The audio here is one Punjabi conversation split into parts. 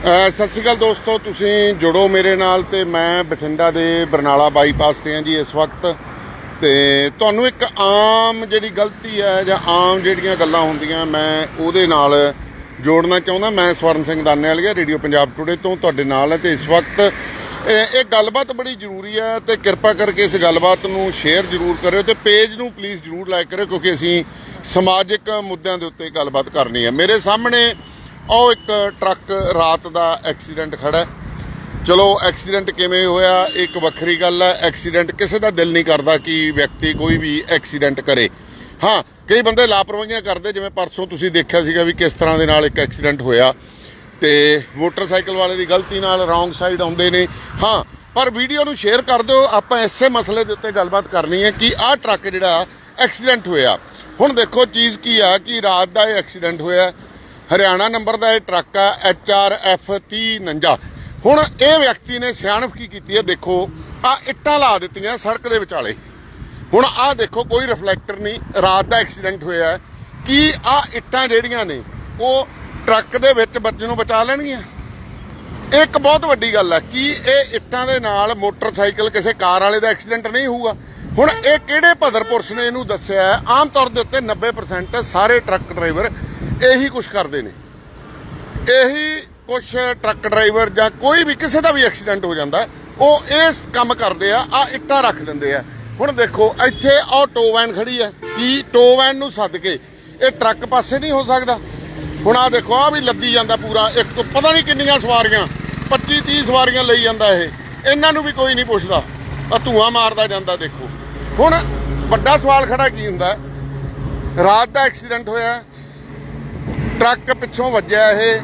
ਸਤਿ ਸ਼੍ਰੀ ਅਕਾਲ ਦੋਸਤੋ, ਤੁਸੀਂ ਜੁੜੋ ਮੇਰੇ ਨਾਲ ਤੇ ਮੈਂ ਬਠਿੰਡਾ ਦੇ ਬਰਨਾਲਾ ਬਾਈਪਾਸ ਤੇ ਹਾਂ ਜੀ ਇਸ ਵਕਤ। ਤੇ ਤੁਹਾਨੂੰ ਇੱਕ ਆਮ ਜਿਹੜੀ ਗਲਤੀ ਹੈ ਜਾਂ ਆਮ ਜਿਹੜੀਆਂ ਗੱਲਾਂ ਹੁੰਦੀਆਂ, ਮੈਂ ਉਹਦੇ ਨਾਲ ਜੋੜਨਾ ਚਾਹੁੰਦਾ। ਮੈਂ ਸਵਰਨ ਸਿੰਘ ਦਾਨੇਵਾਲੀਆ ਰੇਡੀਓ ਪੰਜਾਬ ਟੁਡੇ ਤੋਂ ਤੁਹਾਡੇ ਨਾਲ ਹਾਂ ਤੇ ਇਸ ਵਕਤ ਇਹ ਇਹ ਗੱਲਬਾਤ ਬੜੀ ਜ਼ਰੂਰੀ ਹੈ ਤੇ ਕਿਰਪਾ ਕਰਕੇ ਇਸ ਗੱਲਬਾਤ ਨੂੰ ਸ਼ੇਅਰ ਜ਼ਰੂਰ ਕਰਿਓ ਤੇ ਪੇਜ ਨੂੰ ਪਲੀਜ਼ ਜ਼ਰੂਰ ਲਾਈਕ ਕਰਿਓ ਕਿਉਂਕਿ ਅਸੀਂ ਸਮਾਜਿਕ ਮੁੱਦਿਆਂ ਦੇ ਉੱਤੇ ਗੱਲਬਾਤ ਕਰਨੀ ਹੈ। ਮੇਰੇ ਸਾਹਮਣੇ ਉਹ ਇੱਕ ਟਰੱਕ ਰਾਤ ਦਾ ਐਕਸੀਡੈਂਟ ਖੜਾ ਚਲੋ, ਐਕਸੀਡੈਂਟ ਕਿਵੇਂ ਹੋਇਆ, ਇੱਕ ਵੱਖਰੀ ਗੱਲ ਹੈ, ਐਕਸੀਡੈਂਟ ਕਿਸੇ ਦਾ ਦਿਲ ਨਹੀਂ ਕਰਦਾ ਕਿ ਵਿਅਕਤੀ ਕੋਈ ਵੀ ਐਕਸੀਡੈਂਟ ਕਰੇ। ਹਾਂ, ਕਈ ਬੰਦੇ ਲਾਪਰਵਾਹੀਆਂ ਕਰਦੇ, ਜਿਵੇਂ ਪਰਸੋਂ ਤੁਸੀਂ ਦੇਖਿਆ ਸੀਗਾ ਵੀ ਕਿਸ ਤਰ੍ਹਾਂ ਦੇ ਨਾਲ ਇੱਕ ਐਕਸੀਡੈਂਟ ਹੋਇਆ। ਤੇ ਮੋਟਰਸਾਈਕਲ ਵਾਲੇ ਦੀ ਗਲਤੀ ਨਾਲ ਰੋਂਗ ਸਾਈਡ ਆਉਂਦੇ ਨੇ। ਹਾਂ, ਪਰ ਵੀਡੀਓ ਨੂੰ ਸ਼ੇਅਰ ਕਰ ਦਿਓ, ਆਪਾਂ ਇਸੇ ਮਸਲੇ ਦੇ ਉੱਤੇ ਗੱਲਬਾਤ ਕਰਨੀ ਹੈ ਕਿ ਆਹ ਟਰੱਕ ਜਿਹੜਾ ਐਕਸੀਡੈਂਟ ਹੋਇਆ। ਹੁਣ ਦੇਖੋ, ਚੀਜ਼ ਕੀ ਆ, ਕਿ ਰਾਤ ਦਾ ਇਹ ਐਕਸੀਡੈਂਟ ਹੋਇਆ ਹਰਿਆਣਾ ਨੰਬਰ ਦਾ ਇਹ ਟਰੱਕ ਆ ਐਚਆਰਐਫ 3049 ਹੁਣ ਇਹ ਵਿਅਕਤੀ ਨੇ ਸਿਆਣਪ ਕੀ ਕੀਤੀ ਹੈ, ਦੇਖੋ, ਆ ਇੱਟਾਂ ਲਾ ਦਿੱਤੀਆਂ ਸੜਕ ਦੇ ਵਿਚਾਲੇ। ਹੁਣ ਆਹ ਦੇਖੋ, ਕੋਈ ਰਿਫਲੈਕਟਰ ਨਹੀਂ, ਰਾਤ ਦਾ ਐਕਸੀਡੈਂਟ ਹੋਇਆ ਹੈ। ਕੀ ਆ ਇੱਟਾਂ ਜਿਹੜੀਆਂ ਨੇ, ਉਹ ਟਰੱਕ ਦੇ ਵਿੱਚ ਬੱਚੇ ਨੂੰ ਬਚਾ ਲੈਣਗੀਆਂ? ਇੱਕ ਬਹੁਤ ਵੱਡੀ ਗੱਲ ਹੈ, ਕਿ ਇਹ ਇੱਟਾਂ ਦੇ ਨਾਲ ਮੋਟਰਸਾਈਕਲ ਕਿਸੇ ਕਾਰ ਵਾਲੇ ਦਾ ਐਕਸੀਡੈਂਟ ਨਹੀਂ ਹੋਊਗਾ? ਹੁਣ ਇਹ ਕਿਹੜੇ ਭਦਰ ਪੁਰਸ਼ ਨੇ ਇਹਨੂੰ ਦੱਸਿਆ ਆਮ ਤੌਰ ਦੇ ਉੱਤੇ 90% ਸਾਰੇ ਟਰੱਕ ਡਰਾਈਵਰ ਇਹੀ ਕੁਝ ਕਰਦੇ ਨੇ। ਇਹੀ ਕੁਝ ਟਰੱਕ ਡਰਾਈਵਰ ਜਾਂ ਕੋਈ ਵੀ ਕਿਸੇ ਦਾ ਵੀ ਐਕਸੀਡੈਂਟ ਹੋ ਜਾਂਦਾ, ਉਹ ਇਸ ਕੰਮ ਕਰਦੇ ਆ ਆ ਇੱਟਾਂ ਰੱਖ ਦਿੰਦੇ ਆ। ਹੁਣ ਦੇਖੋ, ਇੱਥੇ ਆਹ ਟੋ ਵੈਨ ਖੜੀ ਹੈ ਕੀ ਟੋ ਵੈਨ ਨੂੰ ਸੱਦ ਕੇ ਇਹ ਟਰੱਕ ਪਾਸੇ ਨਹੀਂ ਹੋ ਸਕਦਾ? ਹੁਣ ਆ ਦੇਖੋ ਆ ਵੀ ਲੱਦੀ ਜਾਂਦਾ ਪੂਰਾ। ਇੱਕ ਤੋਂ ਪਤਾ ਨਹੀਂ ਕਿੰਨੀਆਂ ਸਵਾਰੀਆਂ 25 30 ਸਵਾਰੀਆਂ ਲਈ ਜਾਂਦਾ ਇਹ। ਇਹਨਾਂ ਨੂੰ ਵੀ ਕੋਈ ਨਹੀਂ ਪੁੱਛਦਾ। ਆ ਧੂਆਂ ਮਾਰਦਾ ਜਾਂਦਾ, ਦੇਖੋ। ਹੁਣ ਵੱਡਾ ਸਵਾਲ ਖੜਾ ਕੀ ਹੁੰਦਾ? ਰਾਤ ਦਾ ਐਕਸੀਡੈਂਟ ਹੋਇਆ। ਟਰੱਕ ਪਿੱਛੋਂ ਵੱਜਿਆ ਇਹ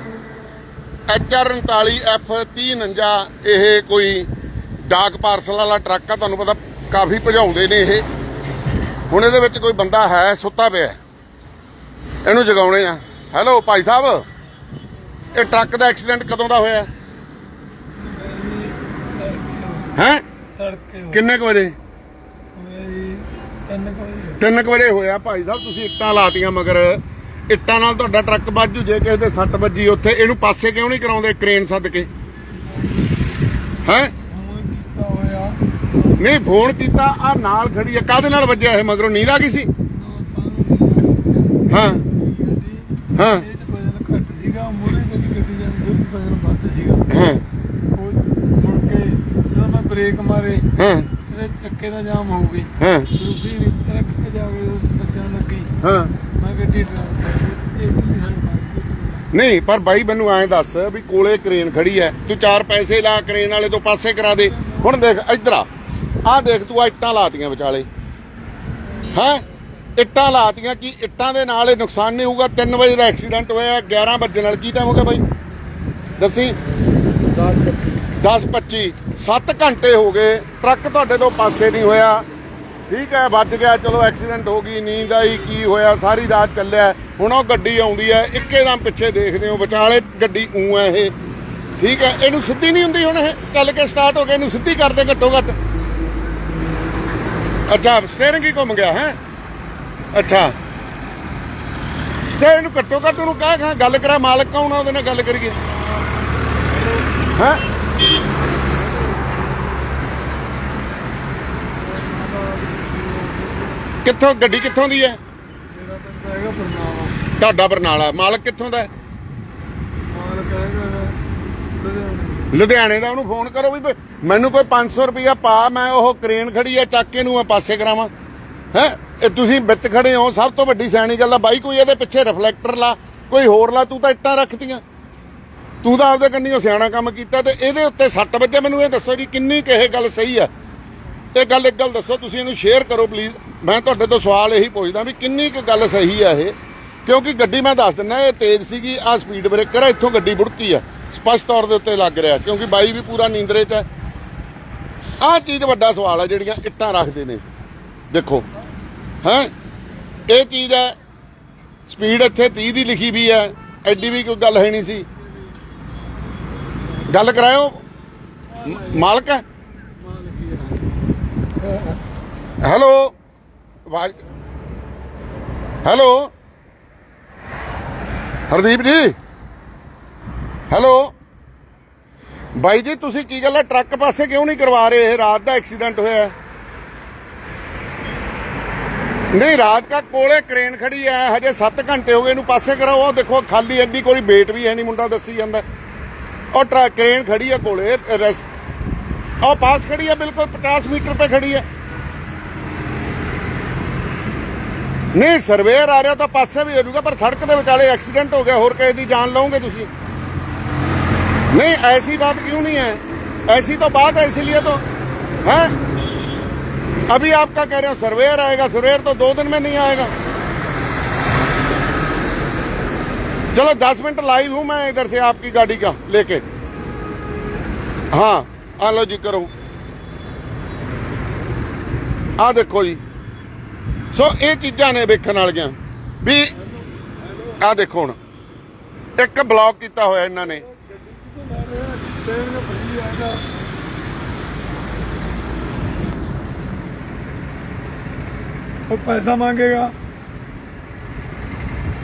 HR 39 F 3049 ਇਹ ਕੋਈ ਡਾਕ ਪਾਰਸਲ ਵਾਲਾ ਟਰੱਕ ਆ ਤੁਹਾਨੂੰ ਪਤਾ ਕਾਫੀ ਭਜਾਉਂਦੇ ਨੇ ਇਹ ਹੁਣ ਇਹਦੇ ਵਿੱਚ ਕੋਈ ਬੰਦਾ ਹੈ ਸੁੱਤਾ ਪਿਆ। ਇਹਨੂੰ ਜਗਾਉਣੇ ਆ ਹੈਲੋ ਭਾਈ ਸਾਹਿਬ ਇਹ ਟਰੱਕ ਦਾ ਐਕਸੀਡੈਂਟ ਕਦੋਂ ਦਾ ਹੋਇਆ ਹੈ ਕਿੰਨੇ ਕੁ ਵਜੇ 3 ਕੁ ਵਜੇ। ਹੋਇਆ ਭਾਈ ਸਾਹਿਬ ਤੁਸੀਂ ਇੱਟਾਂ ਲਾਤੀਆਂ ਮਗਰ। ਇੱਟਾਂ ਨਾਲ ਤੁਹਾਡਾ ਟਰੱਕ ਵੱਜੂ ਜੇ ਕਿਸੇ ਦੇ ਸੱਟ ਵੱਜੀ ਉੱਥੇ ਇਹਨੂੰ ਪਾਸੇ ਕਿਉਂ ਨਹੀਂ ਕਰਾਉਂਦੇ ਕ੍ਰੇਨ ਸੱਦ ਕੇ? ਹੈ? ਨਹੀਂ ਫੋਨ ਕੀਤਾ ਆ ਨਾਲ ਖੜੀ ਆ। ਕਾਦੇ ਨਾਲ ਵੱਜਿਆ ਇਹ ਮਗਰੋਂ? ਨੀਂਦ ਆ ਗਈ ਸੀ? ਹਾਂ। ਹਾਂ। ਸੀਗਾ ਮੂਰੇ ਜਿਹੜੀ ਗੱਡੀ ਜਾਂਦੀ ਉਹਦੀ ਵਜਨ ਵੱਧ ਸੀਗਾ। ਹਾਂ। ਉਹ ਮੁੜ ਕੇ ਜਦੋਂ ਮੈਂ ਬ੍ਰੇਕ ਮਾਰੇ ਹਾਂ। ਇਹਦੇ ਚੱਕੇ ਦਾ ਜਾਮ ਹੋ। ਗਈ ਹਾਂ ਰੁਕੀ ਨਹੀਂ ਜਾ ਕੇ ਲੱਗੀ। ਹਾਂ। ਮੈਂ ਗੱਡੀ ਪਰ ਬਾਈ ਮੈਨੂੰ ਐਂ ਦੱਸ ਵੀ ਕੋਲੇ ਕ੍ਰੇਨ ਖੜੀ ਐ। ਤੂੰ ਚਾਰ ਪੈਸੇ ਲਾ ਕ੍ਰੇਨ ਵਾਲੇ ਤੋਂ ਪਾਸੇ ਕਰਾ ਦੇ। ਹੁਣ ਦੇਖ ਇੱਧਰ ਆ। ਆਹ ਦੇਖ ਤੂੰ ਆ ਇੱਟਾਂ ਲਾਤੀਆਂ ਵਿਚਾਲੇ। ਹੈ? ਇੱਟਾਂ ਲਾਤੀਆਂ ਕੀ ਇੱਟਾਂ ਦੇ ਨਾਲ ਇਹ ਨੁਕਸਾਨ ਨਹੀਂ ਹੋਊਗਾ? 3 ਵਜੇ ਦਾ ਐਕਸੀਡੈਂਟ ਹੋਇਆ 11 ਵਜੇ ਨਾਲ ਕੀ ਟਾਈਮ ਹੋ ਗਿਆ ਬਾਈ? ਦੱਸੀ? 10 25 7 ਘੰਟੇ ਹੋ ਗਏ, ਟਰੱਕ ਤੁਹਾਡੇ ਤੋਂ ਪਾਸੇ ਨਹੀਂ ਹੋਇਆ। ਠੀਕ ਹੈ, ਵੱਜ ਗਿਆ, ਚਲੋ ਐਕਸੀਡੈਂਟ ਹੋ ਗਈ, ਨੀਂਦ ਆਈ, ਕੀ ਹੋਇਆ, ਸਾਰੀ ਰਾਤ ਚੱਲਿਆ। ਹੁਣ ਉਹ ਗੱਡੀ ਆਉਂਦੀ ਹੈ, ਇੱਕੇ ਇੱਕੇਦਮ ਪਿੱਛੇ ਦੇਖਦੇ ਹੋ, ਵਿਚਾਲੇ ਗੱਡੀ ਊ ਹੈ ਇਹ। ਠੀਕ ਹੈ, ਇਹਨੂੰ ਸਿੱਧੀ ਨਹੀਂ ਹੁੰਦੀ ਹੁਣ ਇਹ, ਚੱਲ ਕੇ ਸਟਾਰਟ ਹੋ ਕੇ ਇਹਨੂੰ ਸਿੱਧੀ ਕਰਦੇ ਘੱਟੋ ਘੱਟ। ਅੱਛਾ ਸਟੀਅਰਿੰਗ ਹੀ ਘੁੰਮ ਗਿਆ, ਹੈ? ਅੱਛਾ। ਸਰ, ਇਹਨੂੰ ਘੱਟੋ ਘੱਟ ਉਹਨੂੰ ਕਹਿ ਖਾ ਗੱਲ ਕਰਾ, ਮਾਲਕ ਕੌਣ ਆ, ਉਹਦੇ ਨਾਲ ਗੱਲ ਕਰੀਏ। ਹੈ? ਕਿੱਥੋਂ ਗੱਡੀ ਕਿੱਥੋਂ ਦੀ ਹੈ? ਮੇਰਾ ਪਿੰਡ ਹੈਗਾ ਬਰਨਾਲਾ। ਤੁਹਾਡਾ ਬਰਨਾਲਾ ਮਾਲਕ ਕਿੱਥੋਂ ਦਾ ਹੈ? ਮਾਲਕ ਹੈਗਾ ਲੁਧਿਆਣੇ ਲੁਧਿਆਣੇ ਦਾ ਉਹਨੂੰ ਫੋਨ ਕਰੋ ਵੀ ਮੈਨੂੰ ਕੋਈ 500 ਰੁਪਇਆ ਪਾ ਮੈਂ ਉਹ ਕ੍ਰੇਨ ਖੜੀ ਆ ਚੱਕ ਕੇ ਨੂੰ ਮੈਂ ਪਾਸੇ ਕਰਾਵਾਂ। ਹੈ? ਇਹ ਤੁਸੀਂ ਵਿੱਚ ਖੜੇ ਹੋ ਸਭ ਤੋਂ ਵੱਡੀ ਸਿਆਣੀ ਗੱਲ ਆ। ਬਾਈ ਕੋਈ ਇਹਦੇ ਪਿੱਛੇ ਰਿਫਲੈਕਟਰ ਲਾ ਕੋਈ ਹੋਰ ਲਾ ਤੂੰ ਤਾਂ ਇੱਟਾਂ ਰੱਖਤੀਆਂ। ਤੂੰ ਤਾਂ ਆਪਦੇ ਕੰਨੀਓ ਸਿਆਣਾ ਕੰਮ ਕੀਤਾ ਤੇ ਇਹਦੇ ਉੱਤੇ ਸੱਟ ਵੱਜੇ ਮੈਨੂੰ ਇਹ ਦੱਸੋ ਜੀ ਕਿੰਨੀ ਕੁ ਇਹ ਗੱਲ ਸਹੀ ਆ? ਇਹ ਗੱਲ, ਇੱਕ ਗੱਲ ਦੱਸੋ, ਤੁਸੀਂ ਇਹਨੂੰ ਸ਼ੇਅਰ ਕਰੋ ਪਲੀਜ਼ ਮੈਂ ਤੁਹਾਡੇ ਤੋਂ ਸਵਾਲ ਇਹੀ ਪੁੱਛਦਾ ਵੀ ਕਿੰਨੀ ਕੁ ਗੱਲ ਸਹੀ ਆ ਇਹ? ਕਿਉਂਕਿ ਗੱਡੀ ਮੈਂ ਦੱਸ ਦਿੰਦਾ, ਇਹ ਤੇਜ਼ ਸੀਗੀ ਆ ਸਪੀਡ ਬ੍ਰੇਕਰ ਆ, ਇੱਥੋਂ ਗੱਡੀ ਬੁੜਕੀ ਆ। ਸਪਸ਼ਟ ਤੌਰ ਦੇ ਉੱਤੇ ਲੱਗ ਰਿਹਾ, ਕਿਉਂਕਿ ਬਾਈ ਵੀ ਪੂਰਾ ਨੀਂਦਰੇ 'ਚ ਹੈ ਆਹ ਚੀਜ਼ ਵੱਡਾ ਸਵਾਲ ਹੈ ਜਿਹੜੀਆਂ ਇੱਟਾਂ ਰੱਖਦੇ ਨੇ। ਦੇਖੋ, ਹੈ? ਇਹ ਚੀਜ਼ ਹੈ ਸਪੀਡ ਇੱਥੇ 30 ਦੀ ਲਿਖੀ ਵੀ ਹੈ ਐਡੀ ਵੀ ਕੋਈ ਗੱਲ ਹੈ ਨਹੀਂ ਸੀ। ਗੱਲ ਕਰਾਇਓ ਮਾਲਕ ਹੈ ਮਾਲਕ ਹੀ ਹੈ ਹੈਲੋ। ਆਵਾਜ਼ ਹੈਲੋ। ਹਰਦੀਪ ਜੀ। ਹੈਲੋ। ਬਾਈ ਜੀ, ਤੁਸੀਂ ਕੀ ਗੱਲ ਹੈ ਟਰੱਕ ਪਾਸੇ ਕਿਉਂ ਨਹੀਂ ਕਰਵਾ ਰਹੇ? ਇਹ ਰਾਤ ਦਾ ਐਕਸੀਡੈਂਟ ਹੋਇਆ। ਨਹੀਂ, ਰਾਤ ਦਾ ਕੋਲੇ ਕ੍ਰੇਨ ਖੜੀ ਹੈ ਹਜੇ 7 ਘੰਟੇ ਹੋ ਗਏ ਇਹਨੂੰ ਪਾਸੇ ਕਰਾਓ। ਉਹ ਦੇਖੋ, ਖਾਲੀ ਐਡੀ ਕੋਈ ਵੇਟ ਵੀ ਹੈ ਨਹੀਂ, ਮੁੰਡਾ ਦੱਸੀ ਜਾਂਦਾ। ਉਹ ਟਰੱਕ ਕ੍ਰੇਨ ਖੜੀ ਹੈ ਕੋਲੇ ਰੈਸਟ ਉਹ ਪਾਸ ਖੜੀ ਹੈ ਬਿਲਕੁਲ 50 ਮੀਟਰ ਤੇ ਖੜੀ ਹੈ ਨਹੀਂ ਸਰਵੇਅਰ ਆ ਰਿਹਾ ਤਾਂ ਪਾਸੇ ਵੀ ਹੋ ਜਾਊਗਾ ਪਰ ਸੜਕ ਦੇ ਵਿਚਾਲੇ ਐਕਸੀਡੈਂਟ ਹੋ ਗਿਆ ਹੋਰ ਕਿਸੇ ਦੀ ਜਾਨ ਲਓਗੇ ਤੁਸੀਂ नहीं ऐसी बात क्यों नहीं है ऐसी तो बात है इसीलिए तो है अभी आपका कह रहे हो सर्वेयर आएगा सर्वेयर तो दो दिन में नहीं आएगा चलो दस मिनट लाइव हूं मैं इधर से आपकी गाड़ी का लेके हाँ आ लो जी करो ਆ ਦੇਖੋ ਜੀ ਸੋ ਇਹ ਚੀਜ਼ਾਂ ਨੇ ਵੇਖਣ ਵਾਲੀਆਂ। ਵੀ ਆ ਦੇਖੋ ਹੁਣ ਇੱਕ ਬਲੌਕ ਕੀਤਾ ਹੋਇਆ ਇਹਨਾਂ ਨੇ। ਉਹ ਪੈਸਾ ਮੰਗੇਗਾ।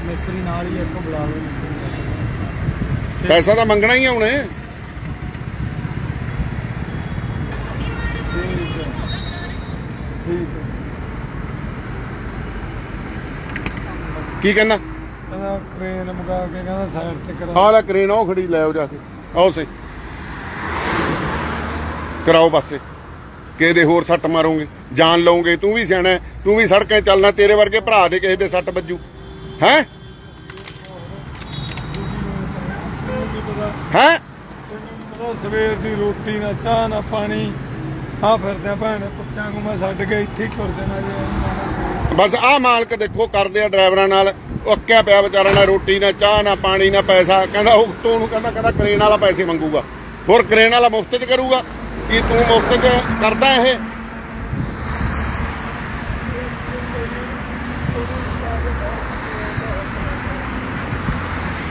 ਮਿਸਤਰੀ ਨਾਲ ਹੀ ਇੱਥੋਂ ਬੁਲਾ ਲਓ। ਪੈਸਾ ਤਾਂ ਮੰਗਣਾ ਹੀ ਆ ਉਹਨੇ ਠੀਕ ਹੈ। ਕੀ ਕਹਿੰਦਾ? ਕਹਿੰਦਾ ਕ੍ਰੇਨ ਮੁਕਾ ਕੇ ਕਹਿੰਦਾ ਸਾਈਡ ਤੇ ਕਰਾ ਆਹ ਲੈ ਕ੍ਰੇਨ ਉਹ ਖੜੀ ਲੈ ਆਓ ਜਾ ਕੇ। ਆਓ ਸੇ। ਕਰਾਓ ਪਾਸੇ। ਕਿਸੇ ਦੇ ਹੋਰ ਸੱਟ ਮਾਰੋਗੇ? ਜਾਨ ਲਓਗੇ ਤੂੰ ਵੀ ਸਿਆਣਾ ਤੂੰ ਵੀ ਸੜਕਾਂ 'ਤੇ ਚੱਲਣਾ ਤੇਰੇ ਵਰਗੇ ਭਰਾ ਦੇ ਕਿਸੇ ਦੇ ਸੱਟ ਵੱਜੂ। ਹੈ? ਹੈ? ਪਤਾ ਸਵੇਰ ਦੀ ਰੋਟੀ ਨਾ ਚਾਹ ਨਾ ਪਾਣੀ। ਆ ਫਿਰਦੇ ਆ ਭੈਣ ਕੁੱਤਿਆਂ ਨੂੰ ਮੈਂ ਛੱਡ ਕੇ ਇੱਥੇ ਹੀ ਤੁਰ ਜਾਣਾ ਜੇ। ਬਸ ਆਹ ਮਾਲਕ ਦੇਖੋ ਕਰਦੇ ਆ ਡਰਾਈਵਰਾਂ ਨਾਲ, ਉਹ ਅੱਕਿਆ ਪਿਆ ਵਿਚਾਰਾ ਨਾ ਰੋਟੀ ਨਾ, ਚਾਹ ਨਾ, ਪਾਣੀ ਨਾ, ਪੈਸਾ, ਕਹਿੰਦਾ ਉਹ ਤੋਂ ਨੂੰ ਕਹਿੰਦਾ ਕਹਿੰਦਾ ਕ੍ਰੇਨ ਵਾਲਾ ਪੈਸੇ ਮੰਗੂਗਾ। ਹੋਰ ਕਰੇਨ ਵਾਲਾ ਮੁਫਤ 'ਚ ਕਰੂਗਾ, ਕੀ ਤੂੰ ਮੁਫਤ 'ਚ ਕਰਦਾ ਇਹ?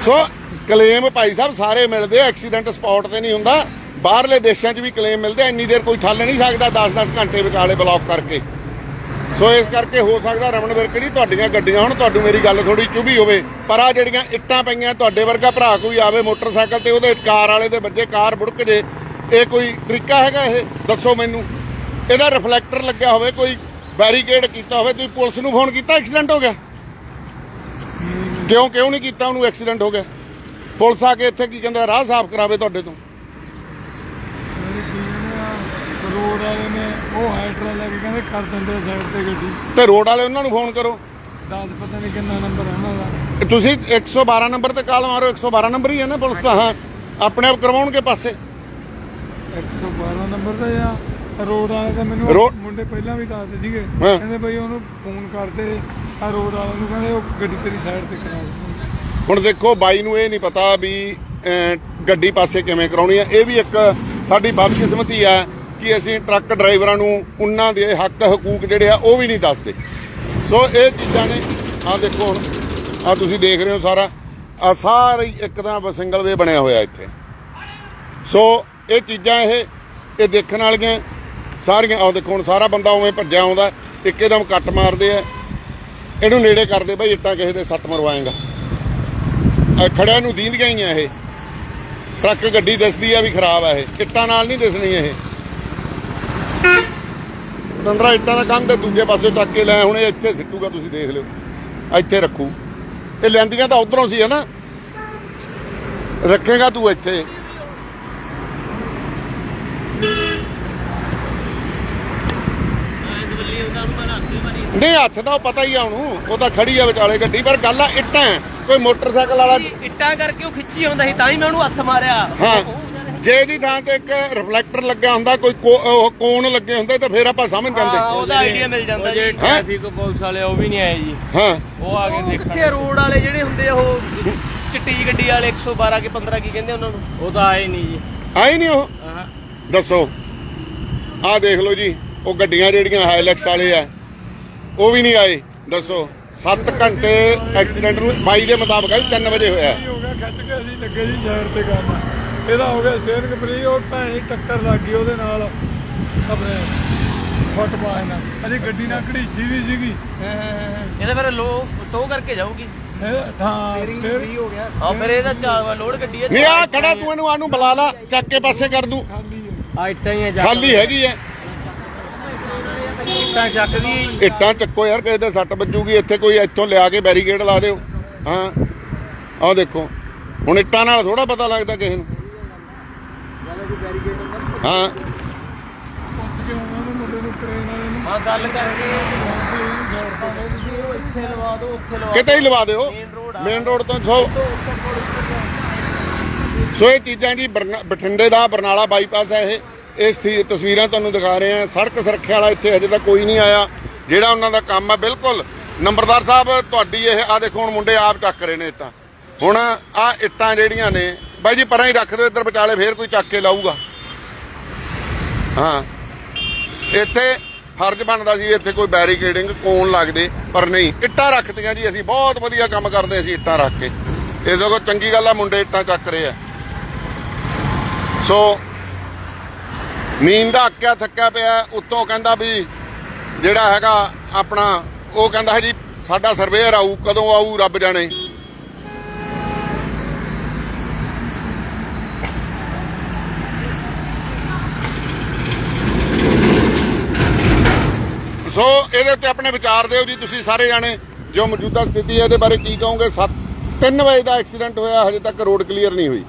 ਸੋ ਕਲੇਮ ਭਾਈ ਸਾਹਿਬ ਸਾਰੇ ਮਿਲਦੇ ਐਕਸੀਡੈਂਟ ਸਪੌਟ ਤੇ ਨਹੀਂ ਹੁੰਦਾ। ਬਾਹਰਲੇ ਦੇਸ਼ਾਂ 'ਚ ਵੀ ਕਲੇਮ ਮਿਲਦੇ ਇੰਨੀ ਦੇਰ ਕੋਈ ਠੱਲ ਨਹੀਂ ਸਕਦਾ 10-10 ਘੰਟੇ ਵਿਚਾਲੇ ਬਲੌਕ ਕਰਕੇ। ਸੋ ਇਸ ਕਰਕੇ ਹੋ ਸਕਦਾ ਰਮਨ ਵਿਰਕ ਜੀ ਤੁਹਾਡੀਆਂ ਗੱਡੀਆਂ ਹੁਣ ਤੁਹਾਨੂੰ ਮੇਰੀ ਗੱਲ ਥੋੜੀ ਚੁਭੀ ਹੋਵੇ, ਪਰ ਆ ਜਿਹੜੀਆਂ ਇੱਟਾਂ ਪਈਆਂ, ਤੁਹਾਡੇ ਵਰਗਾ ਭਰਾ ਕੋਈ ਆਵੇ ਮੋਟਰਸਾਈਕਲ ਤੇ, ਉਹਦੇ ਕਾਰ ਵਾਲੇ ਦੇ ਵੱਜੇ ਕਾਰ ਬੁੜਕ ਜੇ, ਇਹ ਕੋਈ ਤਰੀਕਾ ਹੈਗਾ ਇਹ? ਦੱਸੋ ਮੈਨੂੰ। ਇਹਦਾ ਰਿਫਲੈਕਟਰ ਲੱਗਿਆ ਹੋਵੇ, ਕੋਈ ਬੈਰੀਕੇਡ ਕੀਤਾ ਹੋਵੇ, ਤੁਸੀਂ ਪੁਲਿਸ ਨੂੰ ਫੋਨ ਕੀਤਾ ਐਕਸੀਡੈਂਟ ਹੋ ਗਿਆ? ਕਿਉਂ ਕਿਉਂ ਨਹੀਂ ਕੀਤਾ ਉਹਨੂੰ ਐਕਸੀਡੈਂਟ ਹੋ ਗਿਆ? ਪੁਲਿਸ ਆ ਕੇ ਇੱਥੇ ਕੀ ਕਹਿੰਦਾ, ਰਾਹ ਸਾਫ਼ ਕਰਾਵੇ ਤੁਹਾਡੇ ਤੋਂ। ਰੋਡ ਵਾਲੇ ਨੇ ਉਹ ਹਾਈਡਰਾ ਲੈ ਕੇ ਕਹਿੰਦੇ ਕਰ ਦਿੰਦੇ ਸਾਈਡ ਤੇ ਗੱਡੀ। ਤੇ ਰੋਡ ਵਾਲੇ ਉਹਨਾਂ ਨੂੰ ਫੋਨ ਕਰੋ। ਦੱਸ ਪਤਾ ਨਹੀਂ ਕਿੰਨਾ ਨੰਬਰ ਹੈ ਉਹਨਾਂ ਦਾ। ਤੇ ਤੁਸੀਂ 112 ਨੰਬਰ ਤੇ ਕਾਲ ਮਾਰੋ 112 ਨੰਬਰ ਹੀ ਹੈ ਨਾ ਪੁਲਿਸ ਦਾ ਹਾਂ। ਆਪਣੇ ਆਪ ਕਰਵਾਉਣਗੇ ਪਾਸੇ। 112 ਨੰਬਰ ਦਾ ਜਾਂ ਰੋਡ ਵਾਲੇ ਤਾਂ ਮੈਨੂੰ ਮੁੰਡੇ ਪਹਿਲਾਂ ਵੀ ਦੱਸਦੇ ਸੀਗੇ। ਕਹਿੰਦੇ ਬਈ ਉਹਨੂੰ ਫੋਨ ਕਰਦੇ। ਆ ਰੋਡ ਵਾਲੇ ਨੂੰ ਕਹਿੰਦੇ ਉਹ ਗੱਡੀ ਤੇਰੀ ਸਾਈਡ ਤੇ ਕਰਾ ਹੁਣ ਦੇਖੋ ਬਾਈ ਨੂੰ ਇਹ ਨਹੀਂ ਪਤਾ ਵੀ ਗੱਡੀ ਪਾਸੇ ਕਿਵੇਂ ਕਰਾਉਣੀ ਹੈ ਇਹ ਵੀ ਇੱਕ ਸਾਡੀ ਬਦਕਿਸਮਤੀ ਹੈ ਕਿ ਅਸੀਂ ਟਰੱਕ ਡਰਾਈਵਰਾਂ ਨੂੰ ਉਹਨਾਂ ਦੇ ਹੱਕ, ਹਕੂਕ ਜਿਹੜੇ ਆ, ਉਹ ਵੀ ਨਹੀਂ ਦੱਸਦੇ। ਸੋ ਇਹ ਚੀਜ਼ਾਂ ਨੇ। ਆ ਦੇਖੋ ਹੁਣ ਆ ਤੁਸੀਂ ਦੇਖ ਰਹੇ ਹੋ ਸਾਰਾ। ਆ ਸਾਰਾ ਹੀ ਇੱਕ ਤਰ੍ਹਾਂ ਸਿੰਗਲ ਵੇ ਬਣਿਆ ਹੋਇਆ ਇੱਥੇ। ਸੋ ਇਹ ਚੀਜ਼ਾਂ ਇਹ ਇਹ ਦੇਖਣ ਵਾਲੀਆਂ ਸਾਰੀਆਂ, ਆਹ ਦੇਖੋ ਹੁਣ ਸਾਰਾ ਬੰਦਾ ਉਵੇਂ ਭੱਜਿਆ ਆਉਂਦਾ ਇੱਕਦਮ ਕੱਟ ਮਾਰਦੇ ਆ। ਇਹਨੂੰ ਨੇੜੇ ਕਰਦੇ ਬਈ, ਇੱਟਾਂ ਕਿਸੇ ਦੇ ਸੱਟ ਮਰਵਾਏਗਾ। ਆ ਖੜਿਆਂ ਨੂੰ ਦੀਂਦੀਆਂ ਹੀ ਆ ਇਹ। ਟਰੱਕ ਗੱਡੀ ਦਿਸਦੀ ਆ ਵੀ ਖਰਾਬ ਆ ਇਹ। ਇੱਟਾਂ ਨਾਲ ਨਹੀਂ ਦਿਸਣੀ ਇਹ। ਤੰਦਰਾ ਇੱਟਾਂ ਦਾ ਕੰਧ ਦੇ ਦੂਜੇ ਪਾਸੇ ਟੱਕ ਕੇ ਲੈ ਹੁਣ ਇਹ ਇੱਥੇ ਸਿੱਟੂਗਾ ਤੁਸੀਂ ਦੇਖ ਲਿਓ। ਇੱਥੇ ਰੱਖੂ। ਇਹ ਲੈਂਦੀਆਂ ਤਾਂ ਉਧਰੋਂ ਸੀ ਹਨਾ? ਰੱਖੇਗਾ ਤੂੰ ਇੱਥੇ। ਨਹੀਂ ਹੱਥ ਦਾ ਉਹ ਪਤਾ ਹੀ ਆ ਉਹਨੂੰ। ਉਹ ਤਾਂ ਖੜੀ ਆ ਵਿਚਾਲੇ ਗੱਡੀ ਪਰ ਗੱਲ ਆ ਇੱਟਾਂ। ਕੋਈ ਮੋਟਰਸਾਈਕਲ ਵਾਲਾ ਇੱਟਾਂ ਕਰਕੇ ਉਹ ਖਿੱਚੀ ਆਉਂਦਾ ਸੀ ਤਾਂ ਹੀ ਮੈਂ ਉਹਨੂੰ ਹੱਥ ਮਾਰਿਆ। ਹਾਂ। ਜੇ ਦੀ ਥਾਂ ਤੇ ਇੱਕ ਰਿਫਲੈਕਟਰ ਲੱਗਿਆ ਹੁੰਦਾ ਕੋਈ ਕੋ- ਉਹ ਕੋਨ ਲੱਗੇ ਹੁੰਦੇ ਤਾਂ ਫਿਰ ਆਪਾਂ ਸਮਝ ਹਾਂ ਜਾਂਦੇ ਉਹਦਾ ਆਈਡੀਆ ਮਿਲ ਜਾਂਦਾ ਜੀ। ਟ੍ਰੈਫਿਕ ਪੁਲਿਸ ਵਾਲੇ ਉਹ ਵੀ ਨਹੀਂ ਆਏ ਜੀ। ਹਾਂ। ਉਹ ਆ ਕੇ ਦੇਖਣ। ਕਿੱਥੇ ਰੋਡ ਵਾਲੇ ਜਿਹੜੇ ਹੁੰਦੇ ਆ ਉਹ ਚਿੱਟੀ ਗੱਡੀ ਵਾਲੇ 112 ਕੇ 15 ਕੀ ਕਹਿੰਦੇ ਉਹਨਾਂ ਨੂੰ? ਉਹ ਤਾਂ ਆਏ ਨਹੀਂ ਜੀ। ਆਏ ਨਹੀਂ ਉਹ? ਹਾਂ। ਦੱਸੋ। ਆਹ ਦੇਖ ਲਓ ਜੀ ਉਹ ਗੱਡੀਆਂ ਜਿਹੜੀਆਂ ਹਾਈਲੈਕਸ ਵਾਲੇ ਆ ਉਹ ਵੀ ਨਹੀਂ ਆਏ। ਦੱਸੋ 7 ਘੰਟੇ ਐਕਸੀਡੈਂਟ ਨੂੰ 22 ਦੇ ਮੁਤਾਬਕ ਆ 3 ਵਜੇ ਹੋਇਆ। ਹੋ ਗਿਆ ਖਿੱਚ ਕੇ ਅਸੀਂ ਲੱਗੇ ਜੀ ਸਾਈਡ ਤੇ ਕਰਨ ਇਹਦਾ ਹੋ ਗਿਆ ਸਟੇਰਿੰਗ ਫਰੀ ਉਹ ਭੈਣ ਟੱਕਰ ਲੱਗ ਗਈ ਉਹਦੇ ਨਾਲ ਆਪਣੇ ਫੁੱਟਬਾਲ ਨਾਲ ਅਜੇ ਗੱਡੀ ਨਾਲ ਘੜੀਸੀ ਵੀ ਸੀਗੀ। ਇਹਦਾ ਫਿਰ ਲੋ ਟੋ ਕਰਕੇ ਜਾਊਗੀ। ਹਾਂ ਫਿਰ ਹੋ ਗਿਆ। ਹਾਂ ਫਿਰ ਇਹਦਾ ਚਾਰ ਲੋਡ ਗੱਡੀ ਹੈ ਨਹੀਂ ਆ ਖੜਾ ਤੂੰ ਇਹਨੂੰ ਆਨੂੰ ਬੁਲਾ ਲਾ ਚੱਕ ਕੇ ਪਾਸੇ ਕਰ ਦੂੰ। ਆ ਇੱਟਾਂ ਹੀ ਆ ਜਾ। ਖਾਲੀ ਹੈਗੀ ਇੱਟਾਂ ਹੈ। ਇੱਟਾਂ ਚੱਕੋ ਯਾਰ ਕਿਸੇ ਦੇ ਸੱਟ ਵੱਜੂਗੀ ਇੱਥੇ ਕੋਈ ਇੱਥੋਂ ਲਿਆ ਕੇ ਬੈਰੀਕੇਡ ਲਾ ਦਿਓ। ਹਾਂ ਆਹ ਦੇਖੋ। ਹੁਣ ਇੱਟਾਂ ਨਾਲ ਥੋੜਾ ਪਤਾ ਲੱਗਦਾ ਕਿਸੇ ਨੂੰ। ਹਾਂ। ਗੱਲ ਕਰਕੇ ਇੱਥੇ ਲਵਾ ਦਿਓ ਉੱਥੇ ਲਵਾ ਕਿਤੇ ਹੀ ਲਵਾ ਦਿਓ। ਆ। ਮੇਨ ਰੋਡ ਤੋਂ ਸੋ ਸੋ ਇਹ ਚੀਜ਼ਾਂ ਜੀ ਬਠਿੰਡੇ ਦਾ ਬਰਨਾਲਾ ਬਾਈਪਾਸ ਹੈ ਇਹ। ਇਸ ਤਸਵੀਰਾਂ ਤੁਹਾਨੂੰ ਦਿਖਾ ਰਹੇ ਹਾਂ। ਸੜਕ ਸੁਰੱਖਿਆ ਵਾਲਾ ਇੱਥੇ ਹਜੇ ਤੱਕ ਕੋਈ ਨਹੀਂ ਆਇਆ। ਜਿਹੜਾ ਉਹਨਾਂ ਦਾ ਕੰਮ ਹੈ ਬਿਲਕੁਲ। ਨੰਬਰਦਾਰ ਸਾਹਿਬ ਤੁਹਾਡੀ ਇਹ ਆ ਦੇਖੋ ਹੁਣ ਮੁੰਡੇ ਆਪ ਚੱਕ ਰਹੇ ਨੇ ਇੱਟਾਂ। ਹੁਣ ਆ ਇੱਟਾਂ ਜਿਹੜੀਆਂ ਨੇ ਬਾਈ ਜੀ ਪਰਾਂ ਹੀ ਰੱਖ ਦਿਓ, ਇੱਧਰ ਵਿਚਾਲੇ ਫੇਰ ਕੋਈ ਚੱਕ ਕੇ ਲਾਊਗਾ। ਹਾਂ। ਇੱਥੇ ਫਰਜ਼ ਬਣਦਾ ਸੀ ਇੱਥੇ ਕੋਈ ਬੈਰੀਕੇਡਿੰਗ ਕੋਣ ਲੱਗਦੇ ਪਰ ਨਹੀਂ। ਇੱਟਾਂ ਰੱਖਤੀਆਂ ਜੀ ਅਸੀਂ, ਬਹੁਤ ਵਧੀਆ ਕੰਮ ਕਰਦੇ ਅਸੀਂ ਇੱਟਾਂ ਰੱਖ ਕੇ। ਇਹ ਸਗੋਂ ਚੰਗੀ ਗੱਲ ਆ, ਮੁੰਡੇ ਇੱਟਾਂ ਚੱਕ ਰਹੇ ਆ। ਸੋ ਨੀਂਦ ਦਾ ਅੱਕਿਆ ਥੱਕਿਆ ਪਿਆ, ਉੱਤੋਂ ਕਹਿੰਦਾ ਵੀ ਜਿਹੜਾ ਹੈਗਾ ਆਪਣਾ, ਉਹ ਕਹਿੰਦਾ ਹੈ ਜੀ, ਸਾਡਾ ਸਰਵੇਅਰ ਆਊ, ਕਦੋਂ ਆਊ, ਰੱਬ ਜਾਣੇ। ਸੋ ਇਹਦੇ ਉੱਤੇ ਆਪਣੇ ਵਿਚਾਰ ਦਿਓ ਜੀ, ਤੁਸੀਂ ਸਾਰੇ ਜਾਣੇ ਜੋ ਮੌਜੂਦਾ ਸਥਿਤੀ ਹੈ ਇਹਦੇ ਬਾਰੇ ਕੀ ਕਹੋਗੇ? 7 3 ਵਜੇ ਦਾ ਐਕਸੀਡੈਂਟ ਹੋਇਆ, ਹਜੇ ਤੱਕ ਰੋਡ ਕਲੀਅਰ ਨਹੀਂ ਹੋਈ।